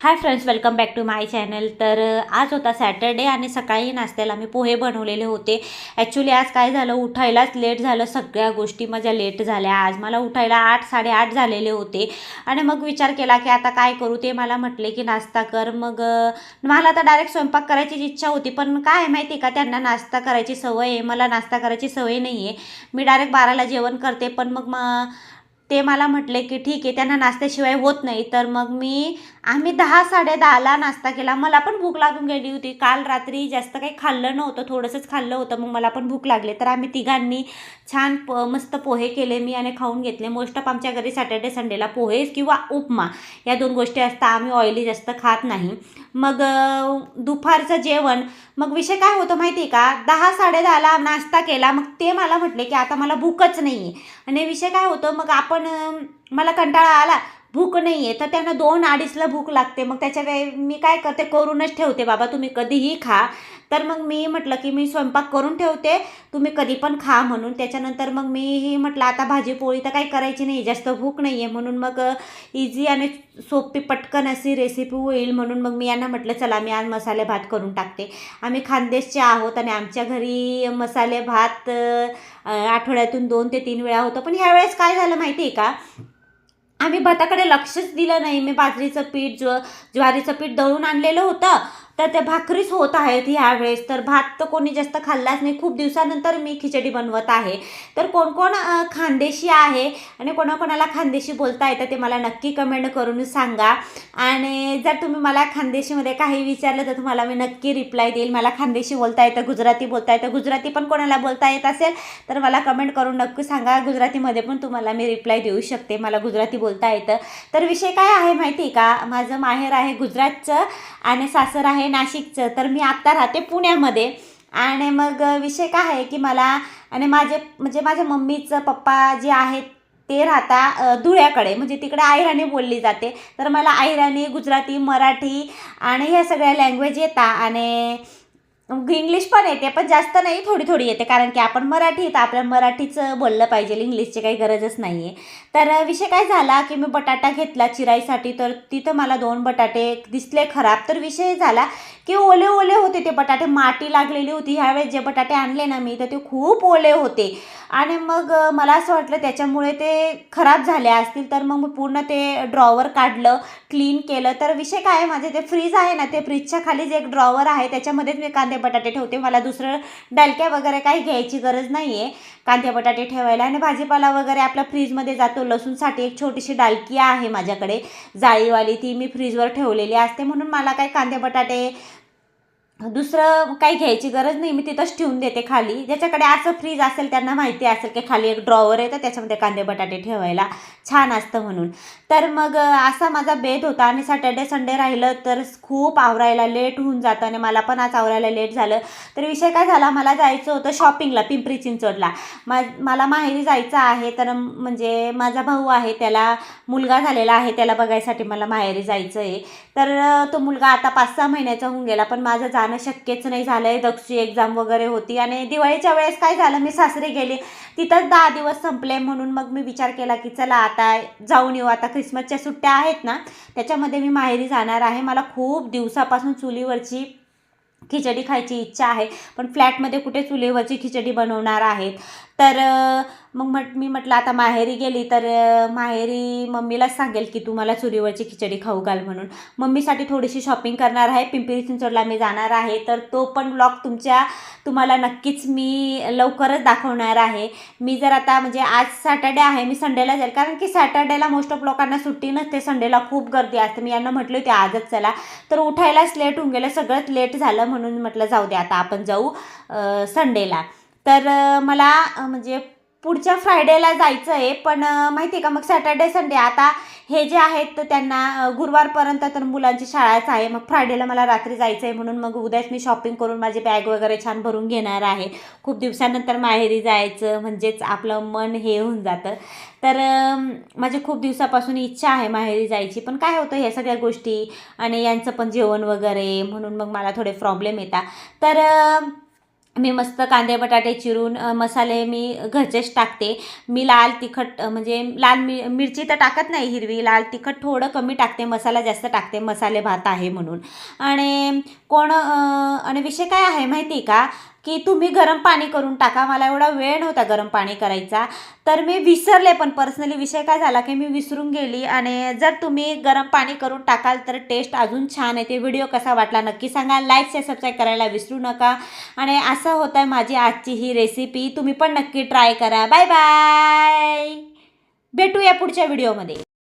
Hi friends welcome back to my channel तर आज होता सॅटर्डे आणि सकाळी नाश्त्याला मी पोहे बनवलेले होते. ॲक्च्युली आज काय झालं? उठायलाच लेट झालं. सगळ्या गोष्टी माझ्या लेट झाल्या. आज मला उठायला आठ साडेआठ झालेले होते. आणि मग विचार केला की आता काय करू? ते मला म्हटले की नाश्ता कर. मग मला तर डायरेक्ट स्वयंपाक करायची इच्छा होती. पण काय माहिती आहे का? त्यांना नाश्ता करायची सवय आहे. मला नाश्ता करायची सवय नाही आहे मी डायरेक्ट बाराला जेवण करते. पण मग म ते मला म्हटले की ठीक आहे. त्यांना नाश्त्याशिवाय होत नाही. तर मग मी आम्ही दहा साडे दहाला नाश्ता केला. मला पण भूक लागून गेली होती. काल रात्री जास्त काही खाल्लं नव्हतं. थोडंसंच खाल्लं होतं. मग मला पण भूक लागली. तर आम्ही तिघांनी छान प मस्त पोहे केले. मी आणि खाऊन घेतले. मोस्ट ऑफ आमच्या घरी सॅटर्डे संडेला पोहे किंवा उपमा या दोन गोष्टी असतात. आम्ही ऑइली जास्त खात नाही. मग दुपारचं जेवण. मग विषय काय होतं माहिती आहे का? दहा साडे दहाला नाश्ता केला. मग ते मला म्हटले की आता मला भूकच नाही आहे आणि विषय काय होतो? मग आपण मला कंटाळा आला. भूक नाही आहे तर त्यांना दोन अडीचला भूक लागते. मग त्याच्या वेळी मी काय करते? करूनच ठेवते बाबा तुम्ही कधीही खा. तर मग मी म्हटलं की मी स्वयंपाक करून ठेवते. तुम्ही कधी पण खा म्हणून. त्याच्यानंतर मग मीही म्हटलं आता भाजी पोळी तर काही करायची नाही जास्त भूक नाही आहे म्हणून मग इझी आणि सोपी पटकन अशी रेसिपी होईल म्हणून मग मी यांना म्हटलं चला मी आज मसाले भात करून टाकते. आम्ही खानदेशचे आहोत आणि आमच्या घरी मसाले भात आठवड्यातून दोन ते तीन वेळा होतं. पण ह्यावेळेस काय झालं माहिती आहे का? आम्ही भाताकडे लक्षच दिलं नाही. मी बाजरीचं पीठ ज्व ज्वारीचं पीठ दळून आणलेलं होतं. तर त्या भाकरीच होत आहेत ह्यावेळेस तर भात तर कोणी जास्त खाल्लाच नाही. खूप दिवसानंतर मी खिचडी बनवत आहे. तर कोण कोण खानदेशी आहे आणि कोणाकोणाला खानदेशी बोलता येतं ते मला नक्की कमेंट करून सांगा. आणि जर तुम्ही मला खानदेशीमध्ये काही विचारलं तर तुम्हाला मी नक्की रिप्लाय देईल. मला खानदेशी बोलता येतं गुजराती बोलता येतं. गुजराती पण कोणाला बोलता येत असेल तर मला कमेंट करून नक्की सांगा. गुजरातीमध्ये पण तुम्हाला मी रिप्लाय देऊ शकते. मला गुजराती बोलता येतं. तर विषय काय आहे माहिती आहे का? माझं माहेर आहे गुजरातचं आणि सासर आहे नाशिकचं तर मी आत्ता राहते पुण्यामध्ये. आणि मग विषय काय आहे की मला आणि माझे म्हणजे माझ्या मम्मीचं पप्पा जे आहेत ते राहता धुळ्याकडे. म्हणजे तिकडे आयराणी बोलली जाते. तर मला आयराणी गुजराती मराठी आणि ह्या सगळ्या लँग्वेज येतात आणि इंग्लिश पण येते पण जास्त नाही थोडी थोडी येते. कारण की आपण मराठी तर आपल्याला मराठीचं बोललं पाहिजे. इंग्लिशची काही गरजच नाही आहे तर विषय काय झाला की मी बटाटा घेतला चिराईसाठी तर तिथं मला दोन बटाटे दिसले खराब. तर विषय झाला की ओले ओले होते ते बटाटे. माटी लागलेली होती. ह्यावेळेस जे बटाटे आणले ना मी तर ते खूप ओले होते. आणि मग मला असं वाटलं त्याच्यामुळे ते खराब झाले असतील तर मग मी पूर्ण ते ड्रॉवर काढलं क्लीन केलं. तर विषय काय आहे माझे? ते फ्रीज आहे ना ते फ्रीजच्या खालीच एक ड्रॉवर आहे. त्याच्यामध्येच मी कांदे बटाटे ठेवते. मला दुसरं डालक्या वगैरे काही घ्यायची गरज नाही आहे कांदे बटाटे ठेवायला. आणि भाजीपाला वगैरे आपला फ्रीजमध्ये जातो. लसूणसाठी एक छोटीशी डालकी आहे माझ्याकडे. जाळीवाली ती मी फ्रीजवर ठेवलेली असते. म्हणून मला काही कांदे बटाटे दुसरं काही घ्यायची गरज नाही मी तिथंच ठेवून देते खाली. ज्याच्याकडे असं फ्रीज असेल त्यांना माहिती असेल की खाली एक ड्रॉवर आहे तर त्याच्यामध्ये कांदे बटाटे ठेवायला. छान असतं म्हणून. तर मग असा माझा बेत होता आणि सॅटर्डे संडे राहिलं तर खूप आवरायला लेट होऊन जातं आणि मला पण आज आवरायला लेट झालं. तर विषय काय झाला मला जायचं होतं शॉपिंगला पिंपरी चिंचवडला. मा मला माहेरी जायचं आहे तर म्हणजे माझा भाऊ आहे त्याला मुलगा झालेला आहे त्याला बघायसाठी मला माहेरी जायचं आहे तर तो मुलगा आता पाच सहा महिन्याचा होऊन गेला पण माझं जाणं शक्यच नाही झालं आहे दक्षी एक्झाम वगैरे होती आणि दिवाळीच्या वेळेस काय झालं? मी सासरी गेले. तिथंच दहा दिवस संपले म्हणून मग मी विचार केला की चला आता जाऊन येऊ. आता क्रिसमसच्या सुट्ट्या आहेत ना त्याच्यामध्ये मी माहेरी जाणार आहे. मला खूप दिवसापासून चुलीवरची खिचडी खायची इच्छा आहे. पण फ्लॅटमध्ये कुठे चुलीवरची खिचडी बनवणार आहेत? तर मग म्हट मी म्हटलं आता माहेरी गेली तर माहेरी मम्मीलाच सांगेल की तू मला खिचडी खाऊ घाल म्हणून. मम्मीसाठी थोडीशी शॉपिंग करणार आहे. पिंपरी चिंचवडला मी जाणार आहे. तर तो पण ब्लॉग तुमच्या तुम्हाला नक्कीच मी लवकरच दाखवणार आहे. मी जर आता म्हणजे आज सॅटर्डे आहे मी संडेला जाईल. कारण की सॅटर्डेला मोस्ट ऑफ लोकांना सुट्टी नसते. संडेला खूप गर्दी असते. मी यांना म्हटलं होते आजच चला. तर उठायलाच लेट होऊन गेलं. सगळंच लेट झालं म्हणून म्हटलं जाऊ दे आता आपण जाऊ संडेला तर मला म्हणजे पुढच्या फ्रायडेला जायचं आहे पण माहिती आहे का मग सॅटर्डे संडे आता हे जे आहेत तर त्यांना गुरुवारपर्यंत तर मुलांची शाळाच आहे. मग फ्रायडेला मला रात्री जायचं आहे म्हणून मग उद्याच मी शॉपिंग करून माझी बॅग वगैरे छान भरून घेणार आहे. खूप दिवसानंतर माहेरी जायचं म्हणजेच आपलं मन हे होऊन जातं. तर माझी खूप दिवसापासून इच्छा आहे माहेरी जायची पण काय होतं ह्या सगळ्या गोष्टी आणि यांचं पण जेवण वगैरे म्हणून मग मला थोडे प्रॉब्लेम येतात. तर मी मस्त कांदे बटाटे चिरून मसाले मी घरचेच टाकते. मी लाल तिखट म्हणजे लाल मि मिरची तर टाकत नाही हिरवी लाल तिखट थोडं कमी टाकते मसाला जास्त टाकते मसाले भात आहे म्हणून. आणि कोण आणि विषय काय आहे माहिती आहे का? की तुम्ही गरम पाणी करून टाका. मला एवढा वेळ नव्हता गरम पाणी करायचा. तर मी विसरले पण पर्सनली विषय काय झाला की मी विसरून गेली आणि जर तुम्ही गरम पाणी करून टाकाल तर टेस्ट अजून छान येते व्हिडिओ कसा वाटला नक्की सांगा. लाईक शेअर सबस्क्राईब करायला विसरू नका. आणि असं होतं आहे माझी आजची ही रेसिपी तुम्ही पण नक्की ट्राय करा. बाय बाय भेटूया पुढच्या व्हिडिओमध्ये